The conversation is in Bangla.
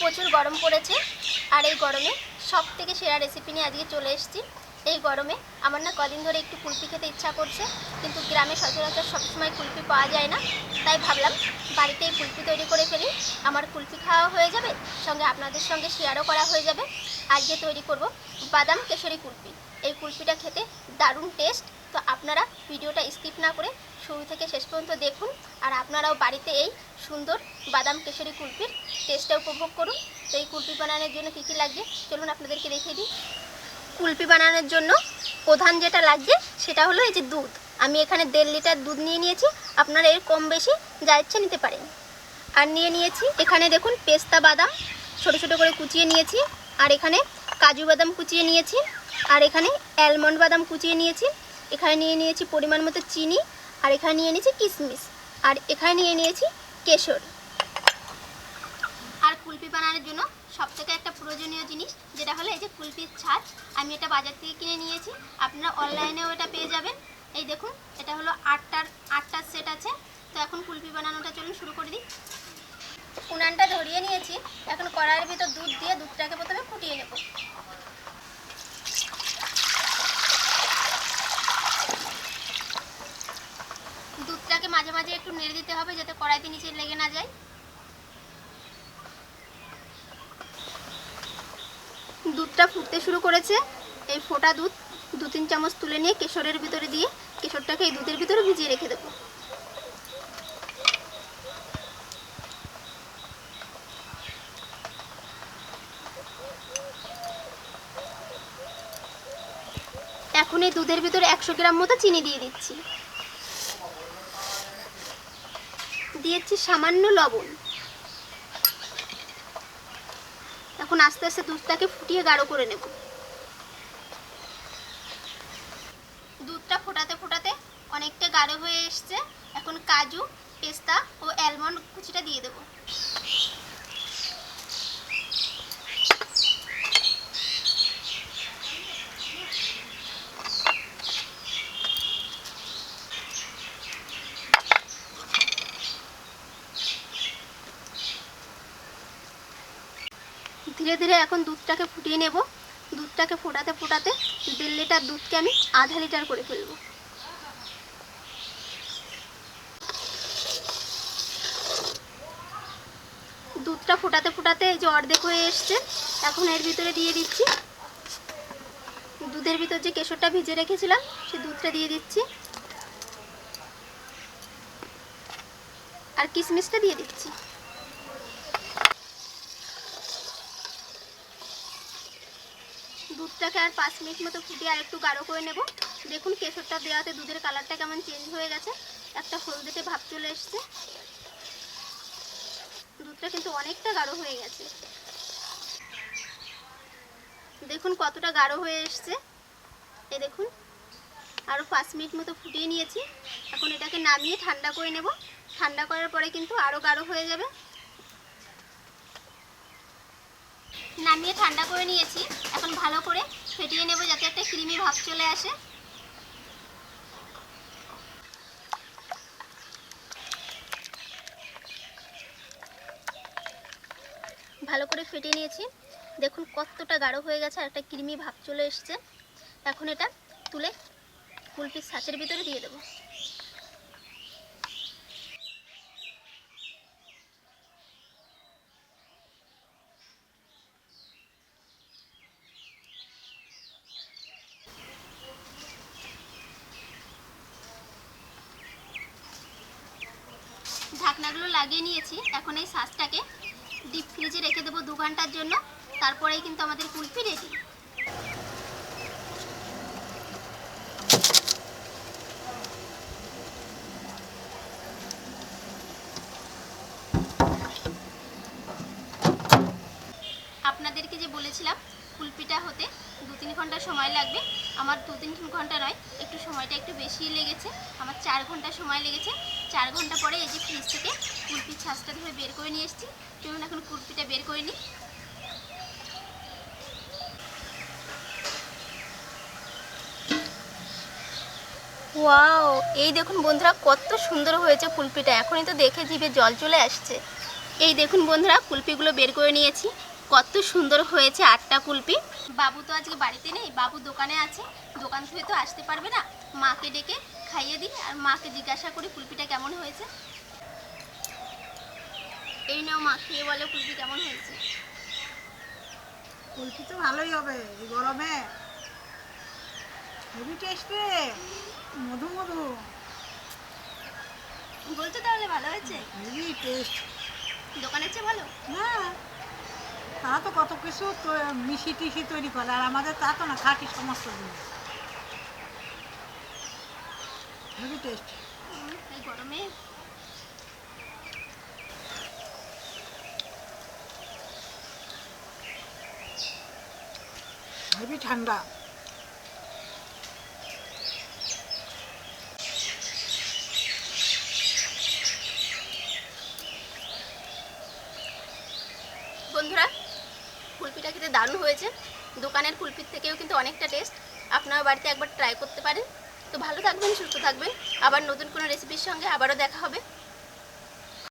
প্রচুর গরম পড়েছে আর এই গরমে সব থেকে সেরা রেসিপি নিয়ে আজকে চলে এসেছি। এই গরমে আমার না কদিন ধরে একটু কুলপি খেতে ইচ্ছা করছে, কিন্তু গ্রামে সচরাচর সবসময় কুলপি পাওয়া যায় না। তাই ভাবলাম বাড়িতেই কুলপি তৈরি করে ফেলি। আমার কুলপি খাওয়া হয়ে যাবে, সঙ্গে আপনাদের সঙ্গে শেয়ারও করা হয়ে যাবে। আজকে তৈরি করব বাদাম কেশরি কুলপি এই কুলপিটা খেতে দারুণ টেস্ট তো আপনারা ভিডিওটা স্কিপ না করে শুরু থেকে শেষ পর্যন্ত দেখুন। আর আপনারাও বাড়িতে এই সুন্দর বাদাম কেশরি কুলপির টেস্টটা উপভোগ করুন। তো এই কুলপি বানানোর জন্য কী কী লাগবে? চলুন আপনাদেরকে দেখিয়ে দিই। কুলপি বানানোর জন্য প্রধান যেটা লাগছে সেটা হলো এই যে দুধ। আমি এখানে দেড় লিটার দুধ নিয়ে নিয়েছি। আপনারা এর কম বেশি যা ইচ্ছে নিতে পারেন। আর নিয়ে নিয়েছি এখানে দেখুন পেস্তা বাদাম, ছোট ছোট করে কুচিয়ে নিয়েছি। আর এখানে কাজু বাদাম কুচিয়ে নিয়েছি। আর এখানে অ্যালমন্ড বাদাম কুচিয়ে নিয়েছি। এখানে নিয়ে নিয়েছি পরিমাণ মতো চিনি। আর এখানে নিয়ে নিয়েছি কিশমিশ আর এখানে নিয়ে নিয়েছি কেশর। কুলপি বানানোর জন্য সব থেকে একটা প্রয়োজনীয় জিনিস, যেটা হলো এই যে কুলপির ছাঁচ। আমি এটা বাজার থেকে কিনে নিয়েছি। আপনারা অনলাইনেও এটা পেয়ে যাবেন। এই দেখুন, এটা হলো আটটার আটটার সেট আছে। তো এখন কুলপি বানানোটা চলুন শুরু করে দিই। উনানটা ধরিয়ে নিয়েছি। এখন কড়াইয়ের ভিতর দুধ দিয়ে দুধটাকে প্রথমে ফুটিয়ে নেব। দুধটাকে মাঝে মাঝে একটু নেড়ে দিতে হবে, যাতে কড়াইতে নিচে লেগে না যায়। দুধটা ফুটতে শুরু করেছে। এই ফোটা দুধ দু তিন চামচ তুলে নিয়ে কেশরের ভিতরে দিয়ে কেশরটাকে এই দুধের ভিতরে ভিজিয়ে রেখে দেবো। এখন এই দুধের ভিতরে একশো গ্রাম মতো চিনি দিয়ে দিচ্ছি। দিয়েছি সামান্য লবণ। এখন আস্তে আস্তে দুধটাকে ফুটিয়ে গাঢ় করে নেব। দুধটা ফোটাতে ফোটাতে অনেকটা গাঢ় হয়ে এসছে। এখন কাজু, পেস্তা ও অ্যালমন্ড কুচিটা দিয়ে দেবো। ধীরে ধীরে এখন দুধটাকে ফুটিয়ে নেব। দুধটাকে ফোটাতে ফোটাতে দেড় লিটার দুধকে আমি আধা লিটার করে ফেলব। দুধটা ফোটাতে ফোটাতে এই যে অর্ধেক হয়ে এসছে, এখন এর ভিতরে দিয়ে দিচ্ছি। দুধের ভিতর যে কেশরটা ভিজে রেখেছিলাম সেই দুধটা দিয়ে দিচ্ছি। আর কিশমিশটা দিয়ে দিচ্ছি। দুধটাকে আর পাঁচ মিনিট মতো ফুটিয়ে আর একটু গাঢ় করে নেব। দেখুন কেশরটা দেওয়াতে দুধের কালারটা কেমন চেঞ্জ হয়ে গেছে। একটা হলদেটে ভাব চলে এসছে। দুধটা কিন্তু অনেকটা গাঢ় হয়ে গেছে। দেখুন কতটা গাঢ় হয়ে এসছে। এ দেখুন আরও পাঁচ মিনিট মতো ফুটিয়ে নিয়েছি। এখন এটাকে নামিয়ে ঠান্ডা করে নেব। ঠান্ডা করার পরে কিন্তু আরও গাঢ় হয়ে যাবে। নামিয়ে ঠান্ডা করে নিয়েছি। এখন ভালো করে ফেটিয়ে নেব যাতে একটা ক্রিমি ভাব চলে আসে। ভালো করে ফেটিয়ে নিয়েছি। দেখুন কতটা গাঢ় হয়ে গেছে আর একটা ক্রিমি ভাব চলে এসছে। এখন এটা তুলে কুলপির ছাঁচের ভিতরে দিয়ে দেবো। ঢাকনাগুলো লাগিয়ে নিয়েছি। এখন এই সাজটাকে ডিপ ফ্রিজে রেখে দেবো দু ঘণ্টার জন্য। তারপরেই কিন্তু আমাদের কুলফি রেডি আপনাদেরকে যে বলেছিলাম কুলপিটা হতে দু তিন ঘণ্টা সময় লাগবে। আমার দু তিন ঘণ্টা নয়, একটু সময়টা একটু বেশি লেগেছে। আমার চার ঘণ্টা সময় লেগেছে। চার ঘণ্টা পরে এই যে ফ্রিজ থেকে কুলপির ছাঁচটা ধরে বের করে নিয়ে এসেছি। চলুন এখন কুলপিটা বের করে নিই। ওয়াও, এই দেখুন বন্ধুরা, কত সুন্দর হয়েছে কুলপিটা। এখনই তো দেখে জিভে জল চলে আসছে। এই দেখুন বন্ধুরা, কুলপিগুলো বের করে নিয়েছি। কত সুন্দর হয়েছে আটটা কুলপি। বাবু তো আজকে বাড়িতে নেই বাবু দোকানে আছে। দোকান থেকে তো আসতে পারবে না। মাকে ডেকে খাইয়ে দিই আর মাকে জিজ্ঞাসা করি কুলপিটা কেমন হয়েছে। এই নাও মা খেয়ে বলো কুলপি কেমন হয়েছে। কুলফি তো ভালোই হবে এই গরমে। হেভি টেস্ট মধু মধু। বলছো তাহলে ভালো হয়েছে? Heavy taste. দোকানের চেয়ে ভালো? না। তারা তো কত কিছু মিশি টিশি তৈরি করে আর আমাদের তা তো না খাঁটি সমস্ত জিনিস। হেভি টেস্ট এই গরমে। হেভি ঠান্ডা। বন্ধুরা, কুলপিটা খেতে দারুণ হয়েছে। দোকানের কুলপির থেকেও কিন্তু অনেকটা টেস্ট আপনারা বাড়িতে একবার ট্রাই করতে পারেন। তো ভালো থাকবেন, সুস্থ থাকবেন। আবার নতুন কোনো রেসিপির সঙ্গে আবারও দেখা হবে।